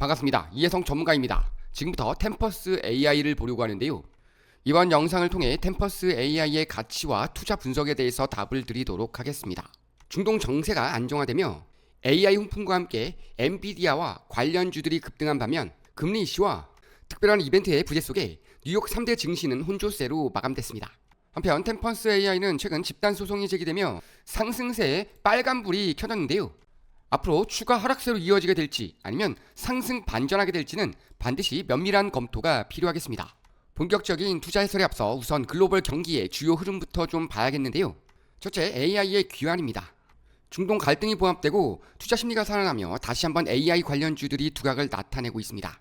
반갑습니다. 이혜성 전문가입니다. 지금부터 템퍼스 AI를 보려고 하는데요. 이번 영상을 통해 템퍼스 AI의 가치와 투자 분석에 대해서 답을 드리도록 하겠습니다. 중동 정세가 안정화되며 AI 훈풍과 함께 엔비디아와 관련주들이 급등한 반면 금리 이슈와 특별한 이벤트의 부재 속에 뉴욕 3대 증시는 혼조세로 마감됐습니다. 한편 템퍼스 AI는 최근 집단 소송이 제기되며 상승세에 빨간불이 켜졌는데요. 앞으로 추가 하락세로 이어지게 될지 아니면 상승 반전하게 될지는 반드시 면밀한 검토가 필요하겠습니다. 본격적인 투자 해설에 앞서 우선 글로벌 경기의 주요 흐름부터 좀 봐야겠는데요. 첫째, AI의 귀환입니다. 중동 갈등이 봉합되고 투자 심리가 살아나며 다시 한번 AI 관련주들이 두각을 나타내고 있습니다.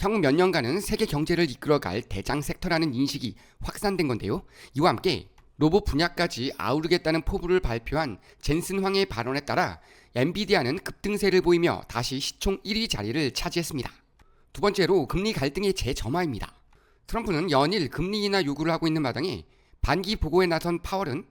향후 몇 년간은 세계 경제를 이끌어갈 대장 섹터라는 인식이 확산된 건데요. 이와 함께 로봇 분야까지 아우르겠다는 포부를 발표한 젠슨 황의 발언에 따라 엔비디아는 급등세를 보이며 다시 시총 1위 자리를 차지했습니다. 두 번째로 금리 갈등의 재점화입니다. 트럼프는 연일 금리 인하 요구를 하고 있는 마당에 반기 보고에 나선 파월은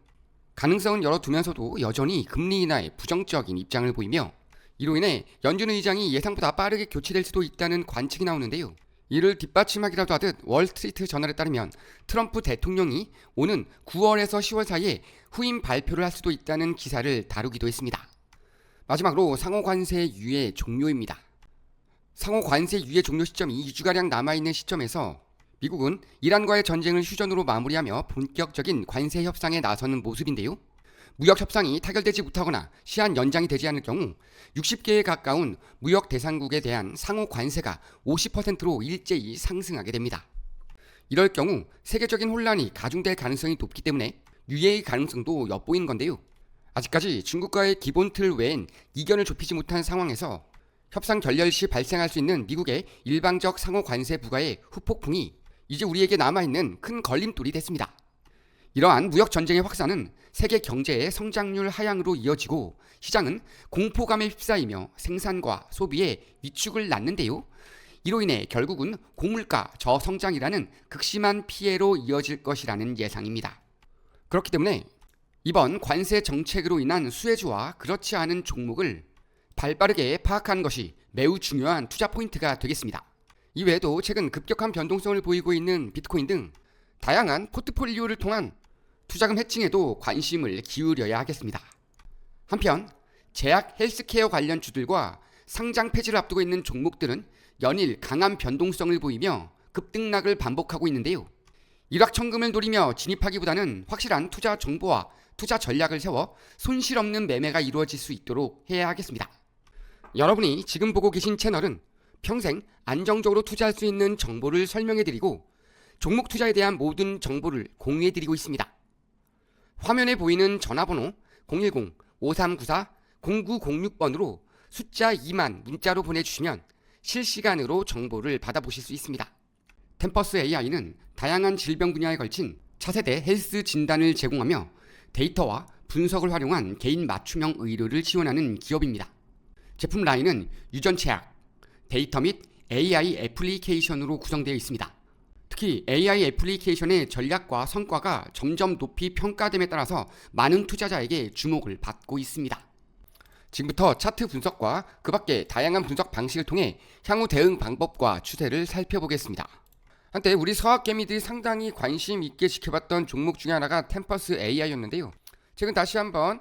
가능성은 열어두면서도 여전히 금리 인하에 부정적인 입장을 보이며 이로 인해 연준 의장이 예상보다 빠르게 교체될 수도 있다는 관측이 나오는데요. 이를 뒷받침하기라도 하듯 월스트리트 저널에 따르면 트럼프 대통령이 오는 9월에서 10월 사이에 후임 발표를 할 수도 있다는 기사를 다루기도 했습니다. 마지막으로 상호 관세 유예 종료입니다. 상호 관세 유예 종료 시점이 2주가량 남아있는 시점에서 미국은 이란과의 전쟁을 휴전으로 마무리하며 본격적인 관세 협상에 나서는 모습인데요. 무역 협상이 타결되지 못하거나 시한 연장이 되지 않을 경우 60개에 가까운 무역 대상국에 대한 상호 관세가 50%로 일제히 상승하게 됩니다. 이럴 경우 세계적인 혼란이 가중될 가능성이 높기 때문에 유예의 가능성도 엿보이는 건데요. 아직까지 중국과의 기본 틀 외엔 이견을 좁히지 못한 상황에서 협상 결렬 시 발생할 수 있는 미국의 일방적 상호 관세 부과의 후폭풍이 이제 우리에게 남아있는 큰 걸림돌이 됐습니다. 이러한 무역 전쟁의 확산은 세계 경제의 성장률 하향으로 이어지고 시장은 공포감에 휩싸이며 생산과 소비에 위축을 낳는데요. 이로 인해 결국은 고물가 저성장이라는 극심한 피해로 이어질 것이라는 예상입니다. 그렇기 때문에 이번 관세 정책으로 인한 수혜주와 그렇지 않은 종목을 발빠르게 파악하는 것이 매우 중요한 투자 포인트가 되겠습니다. 이외에도 최근 급격한 변동성을 보이고 있는 비트코인 등 다양한 포트폴리오를 통한 투자금 해칭에도 관심을 기울여야 하겠습니다. 한편 제약 헬스케어 관련 주들과 상장 폐지를 앞두고 있는 종목들은 연일 강한 변동성을 보이며 급등락을 반복하고 있는데요. 일확천금을 노리며 진입하기보다는 확실한 투자 정보와 투자 전략을 세워 손실 없는 매매가 이루어질 수 있도록 해야 하겠습니다. 여러분이 지금 보고 계신 채널은 평생 안정적으로 투자할 수 있는 정보를 설명해드리고 종목 투자에 대한 모든 정보를 공유해드리고 있습니다. 화면에 보이는 전화번호 010-5394-0906번으로 숫자 2만 문자로 보내주시면 실시간으로 정보를 받아보실 수 있습니다. 템퍼스 AI는 다양한 질병 분야에 걸친 차세대 헬스 진단을 제공하며 데이터와 분석을 활용한 개인 맞춤형 의료를 지원하는 기업입니다. 제품 라인은 유전체약, 데이터 및 AI 애플리케이션으로 구성되어 있습니다. 특히 AI 애플리케이션의 전략과 성과가 점점 높이 평가됨에 따라서 많은 투자자에게 주목을 받고 있습니다. 지금부터 차트 분석과 그 밖에 다양한 분석 방식을 통해 향후 대응 방법과 추세를 살펴보겠습니다. 한때 우리 서학개미들이 상당히 관심 있게 지켜봤던 종목 중에 하나가 템퍼스 AI였는데요. 최근 다시 한번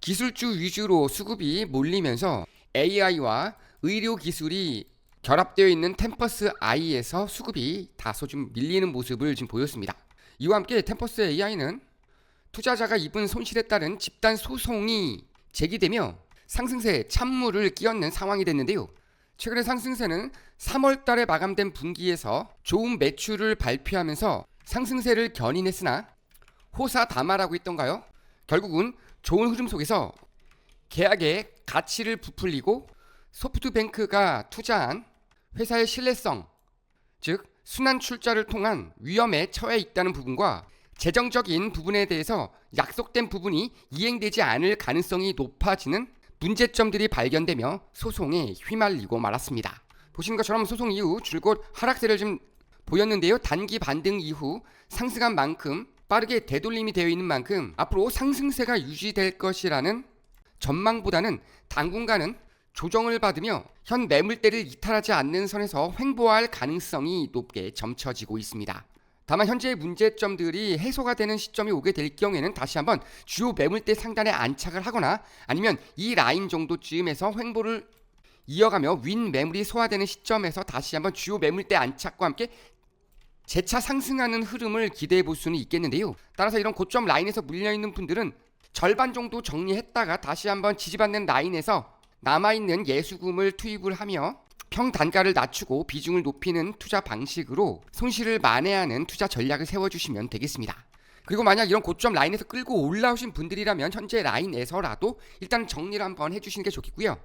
기술주 위주로 수급이 몰리면서 AI와 의료 기술이 결합되어 있는 템퍼스 I에서 수급이 다소 좀 밀리는 모습을 지금 보였습니다. 이와 함께 템퍼스 AI는 투자자가 입은 손실에 따른 집단 소송이 제기되며 상승세에 찬물을 끼얹는 상황이 됐는데요. 최근에 상승세는 3월 달에 마감된 분기에서 좋은 매출을 발표하면서 상승세를 견인했으나 호사 다마라고 했던가요? 결국은 좋은 흐름 속에서 계약의 가치를 부풀리고 소프트뱅크가 투자한 회사의 신뢰성, 즉 순환 출자를 통한 위험에 처해 있다는 부분과 재정적인 부분에 대해서 약속된 부분이 이행되지 않을 가능성이 높아지는 문제점들이 발견되며 소송에 휘말리고 말았습니다. 보시는 것처럼 소송 이후 줄곧 하락세를 좀 보였는데요. 단기 반등 이후 상승한 만큼 빠르게 되돌림이 되어 있는 만큼 앞으로 상승세가 유지될 것이라는 전망보다는 당분간은 조정을 받으며 현 매물대를 이탈하지 않는 선에서 횡보할 가능성이 높게 점쳐지고 있습니다. 다만 현재의 문제점들이 해소가 되는 시점이 오게 될 경우에는 다시 한번 주요 매물대 상단에 안착을 하거나 아니면 이 라인 정도쯤에서 횡보를 이어가며 윈 매물이 소화되는 시점에서 다시 한번 주요 매물대 안착과 함께 재차 상승하는 흐름을 기대해 볼 수는 있겠는데요. 따라서 이런 고점 라인에서 물려 있는 분들은 절반 정도 정리했다가 다시 한번 지지받는 라인에서 남아있는 예수금을 투입을 하며 평 단가를 낮추고 비중을 높이는 투자 방식으로 손실을 만회하는 투자 전략을 세워주시면 되겠습니다. 그리고 만약 이런 고점 라인에서 끌고 올라오신 분들이라면 현재 라인에서라도 일단 정리를 한번 해주시는 게 좋겠고요.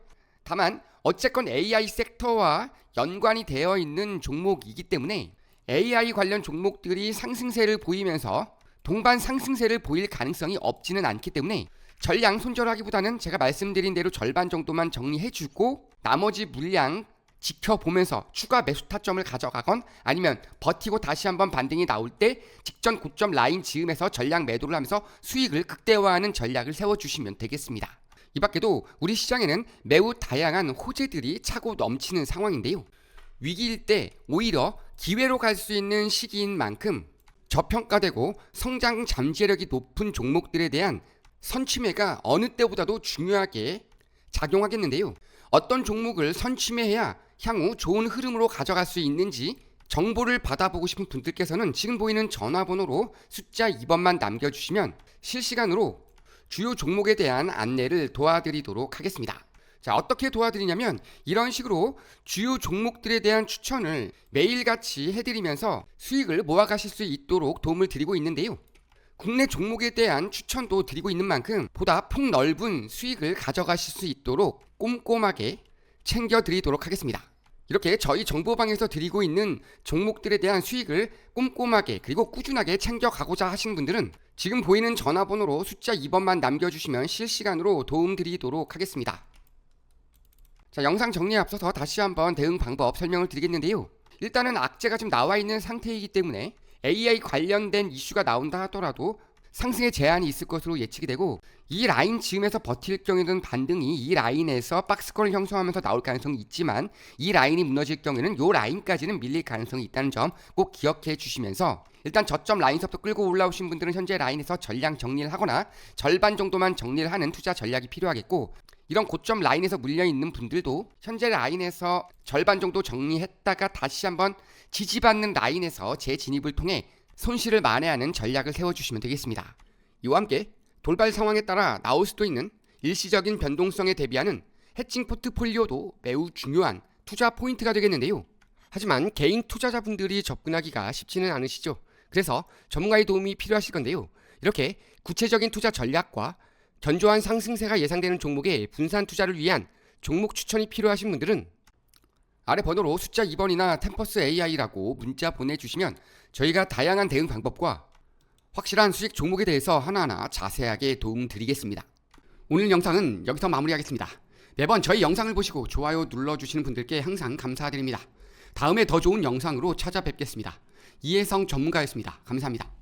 다만 어쨌건 AI 섹터와 연관이 되어 있는 종목이기 때문에 AI 관련 종목들이 상승세를 보이면서 동반 상승세를 보일 가능성이 없지는 않기 때문에 전량 손절하기보다는 제가 말씀드린 대로 절반 정도만 정리해주고 나머지 물량 지켜보면서 추가 매수 타점을 가져가건 아니면 버티고 다시 한번 반등이 나올 때 직전 고점 라인 지음에서 전량 매도를 하면서 수익을 극대화하는 전략을 세워주시면 되겠습니다. 이 밖에도 우리 시장에는 매우 다양한 호재들이 차고 넘치는 상황인데요. 위기일 때 오히려 기회로 갈 수 있는 시기인 만큼 저평가되고 성장 잠재력이 높은 종목들에 대한 선취매가 어느 때보다도 중요하게 작용하겠는데요. 어떤 종목을 선취매해야 향후 좋은 흐름으로 가져갈 수 있는지 정보를 받아보고 싶은 분들께서는 지금 보이는 전화번호로 숫자 2번만 남겨주시면 실시간으로 주요 종목에 대한 안내를 도와드리도록 하겠습니다. 자, 어떻게 도와드리냐면 이런 식으로 주요 종목들에 대한 추천을 매일같이 해드리면서 수익을 모아가실 수 있도록 도움을 드리고 있는데요. 국내 종목에 대한 추천도 드리고 있는 만큼 보다 폭넓은 수익을 가져가실 수 있도록 꼼꼼하게 챙겨드리도록 하겠습니다. 이렇게 저희 정보방에서 드리고 있는 종목들에 대한 수익을 꼼꼼하게 그리고 꾸준하게 챙겨가고자 하시는 분들은 지금 보이는 전화번호로 숫자 2번만 남겨주시면 실시간으로 도움드리도록 하겠습니다. 자, 영상 정리에 앞서서 다시 한번 대응 방법 설명을 드리겠는데요. 일단은 악재가 지금 나와 있는 상태이기 때문에 AI 관련된 이슈가 나온다 하더라도 상승의 제한이 있을 것으로 예측이 되고 이 라인 지음에서 버틸 경우에는 반등이 이 라인에서 박스권을 형성하면서 나올 가능성이 있지만 이 라인이 무너질 경우에는 이 라인까지는 밀릴 가능성이 있다는 점 꼭 기억해 주시면서 일단 저점 라인서부터 끌고 올라오신 분들은 현재 라인에서 전량 정리를 하거나 절반 정도만 정리를 하는 투자 전략이 필요하겠고 이런 고점 라인에서 물려 있는 분들도 현재 라인에서 절반 정도 정리했다가 다시 한번 지지받는 라인에서 재진입을 통해 손실을 만회하는 전략을 세워주시면 되겠습니다. 이와 함께 돌발 상황에 따라 나올 수도 있는 일시적인 변동성에 대비하는 해칭 포트폴리오도 매우 중요한 투자 포인트가 되겠는데요. 하지만 개인 투자자분들이 접근하기가 쉽지는 않으시죠. 그래서 전문가의 도움이 필요하실 건데요. 이렇게 구체적인 투자 전략과 견조한 상승세가 예상되는 종목에 분산 투자를 위한 종목 추천이 필요하신 분들은 아래 번호로 숫자 2번이나 템퍼스 AI라고 문자 보내주시면 저희가 다양한 대응 방법과 확실한 수익 종목에 대해서 하나하나 자세하게 도움 드리겠습니다. 오늘 영상은 여기서 마무리하겠습니다. 매번 저희 영상을 보시고 좋아요 눌러주시는 분들께 항상 감사드립니다. 다음에 더 좋은 영상으로 찾아뵙겠습니다. 이혜성 전문가였습니다. 감사합니다.